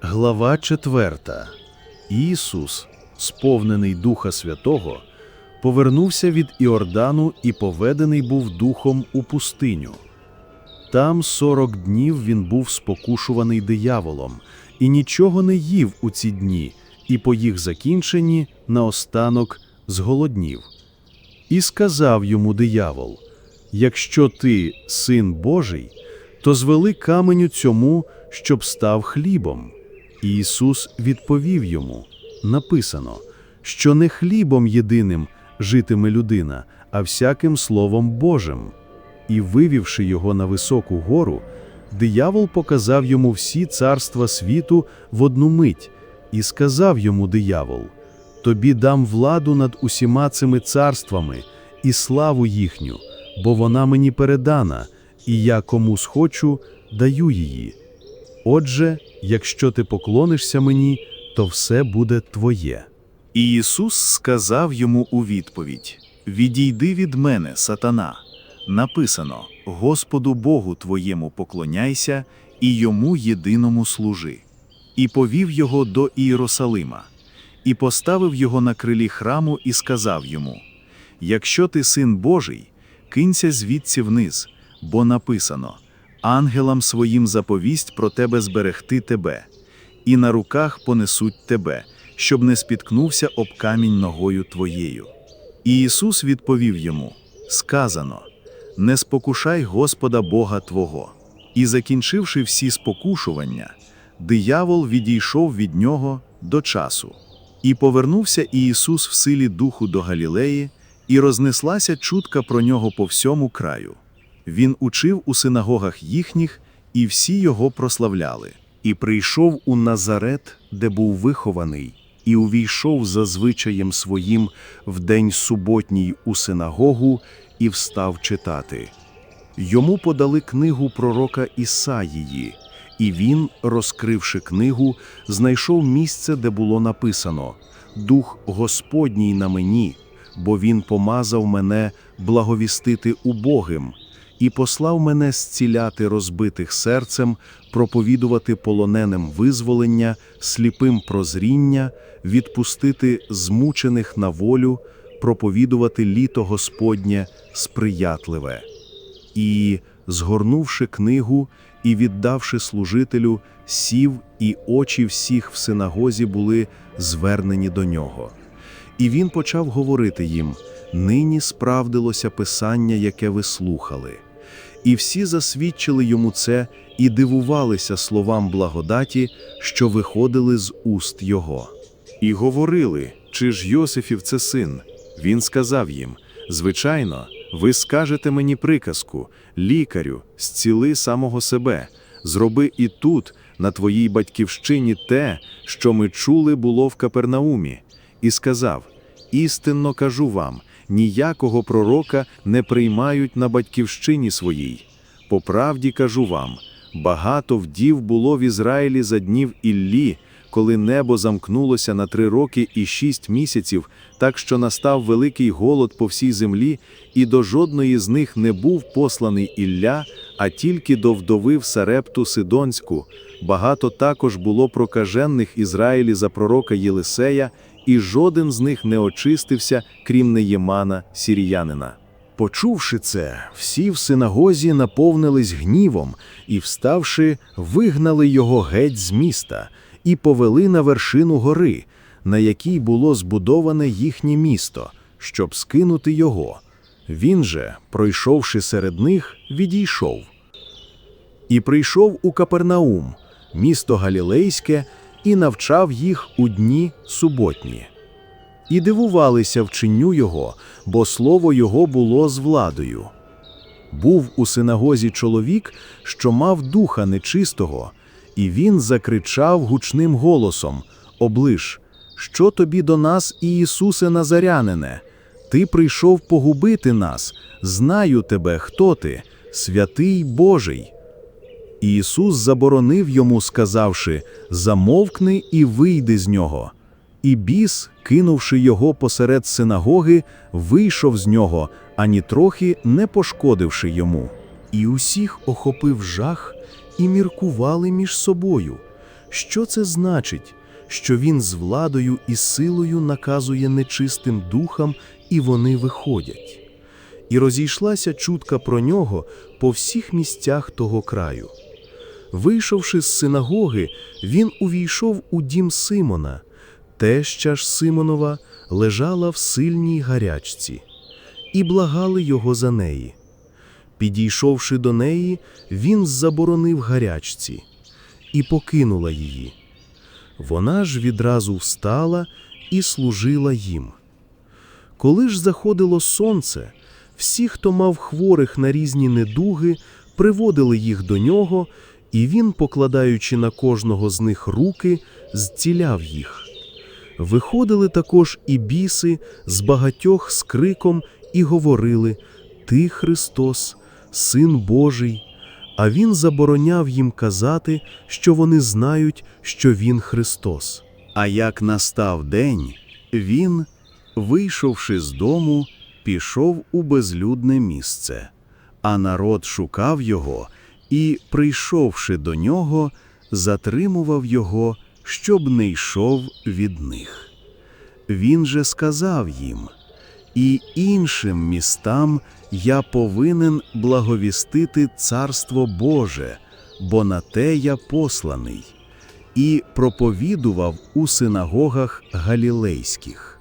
Глава 4. Ісус, сповнений Духа Святого, повернувся від Іордану і поведений був духом у пустиню. Там сорок днів він був спокушуваний дияволом, і нічого не їв у ці дні, і по їх закінченні наостанок зголоднів. І сказав йому диявол: Якщо ти син Божий, то звели каменю цьому, щоб став хлібом. І Ісус відповів йому: написано, що не хлібом єдиним житиме людина, а всяким словом Божим. І, вивівши його на високу гору, диявол показав йому всі царства світу в одну мить, і сказав йому диявол: Тобі дам владу над усіма цими царствами і славу їхню, бо вона мені передана, і я кому схочу, даю її. Отже, якщо ти поклонишся мені, то все буде твоє. І Ісус сказав йому у відповідь: Відійди від мене, сатана. Написано: Господу Богу твоєму поклоняйся і йому єдиному служи. І повів його до Ієрусалима, і поставив його на крилі храму, і сказав йому: Якщо ти син Божий, кинься звідси вниз, бо написано: Ангелам своїм заповість про тебе зберегти тебе, і на руках понесуть тебе, щоб не спіткнувся об камінь ногою твоєю. І Ісус відповів йому: Сказано: Не спокушай Господа Бога Твого. І, закінчивши всі спокушування, диявол відійшов від нього до часу. І повернувся Ісус в силі духу до Галілеї, і рознеслася чутка про нього по всьому краю. Він учив у синагогах їхніх, і всі його прославляли. І прийшов у Назарет, де був вихований, і увійшов за звичаєм своїм в день суботній у синагогу і встав читати. Йому подали книгу пророка Ісаїї, і він, розкривши книгу, знайшов місце, де було написано: Дух Господній на мені, бо Він помазав мене благовістити убогим і послав мене зціляти розбитих серцем, проповідувати полоненим визволення, сліпим прозріння, відпустити змучених на волю, проповідувати літо Господнє сприятливе. І, згорнувши книгу і віддавши служителю, сів, і очі всіх в синагозі були звернені до нього. І він почав говорити їм: нині справдилося писання, яке ви слухали. І всі засвідчили йому це і дивувалися словам благодаті, що виходили з уст його. І говорили, чи ж Йосифів це син? Він сказав їм: Звичайно, ви скажете мені приказку, лікарю, зціли самого себе, зроби і тут, на твоїй батьківщині, те, що ми чули було в Капернаумі, і сказав: Істинно кажу вам, ніякого пророка не приймають на батьківщині своїй. По правді кажу вам: багато вдів було в Ізраїлі за днів Іллі, коли небо замкнулося на три роки і шість місяців, так що настав великий голод по всій землі, і до жодної з них не був посланий Ілля, а тільки до вдови в Сарепту Сидонську. Багато також було прокажених Ізраїлі за пророка Єлисея, і жоден з них не очистився, крім Неємана, сіріянина. Почувши це, всі в синагозі наповнились гнівом і, вставши, вигнали його геть з міста і повели на вершину гори, на якій було збудоване їхнє місто, щоб скинути його. Він же, пройшовши серед них, відійшов. І прийшов у Капернаум, місто Галілейське, і навчав їх у дні суботні. І дивувалися вченню його, бо слово його було з владою. Був у синагозі чоловік, що мав духа нечистого, і він закричав гучним голосом: Оближ, що тобі до нас, Ісусе Назарянине? Ти прийшов погубити нас, знаю тебе, хто ти, святий Божий. І Ісус заборонив йому, сказавши: Замовкни і вийди з нього. І біс, кинувши його посеред синагоги, вийшов з нього, ані трохи не пошкодивши йому. І усіх охопив жах і міркували між собою, що це значить, що він з владою і силою наказує нечистим духам, і вони виходять. І розійшлася чутка про нього по всіх місцях того краю. Вийшовши з синагоги, він увійшов у дім Симона. Теща ж Симонова лежала в сильній гарячці, і благали його за неї. Підійшовши до неї, він заборонив гарячці і покинула її. Вона ж відразу встала і служила їм. Коли ж заходило сонце, всі, хто мав хворих на різні недуги, приводили їх до нього, і він, покладаючи на кожного з них руки, зціляв їх. Виходили також і біси з багатьох з криком і говорили Ти Христос, Син Божий. А він забороняв їм казати, що вони знають, що він Христос. А як настав день, він, вийшовши з дому, пішов у безлюдне місце, а народ шукав його і, прийшовши до нього, затримував його, щоб не йшов від них. Він же сказав їм, і іншим містам я повинен благовістити Царство Боже, бо на те я посланий, і проповідував у синагогах галілейських.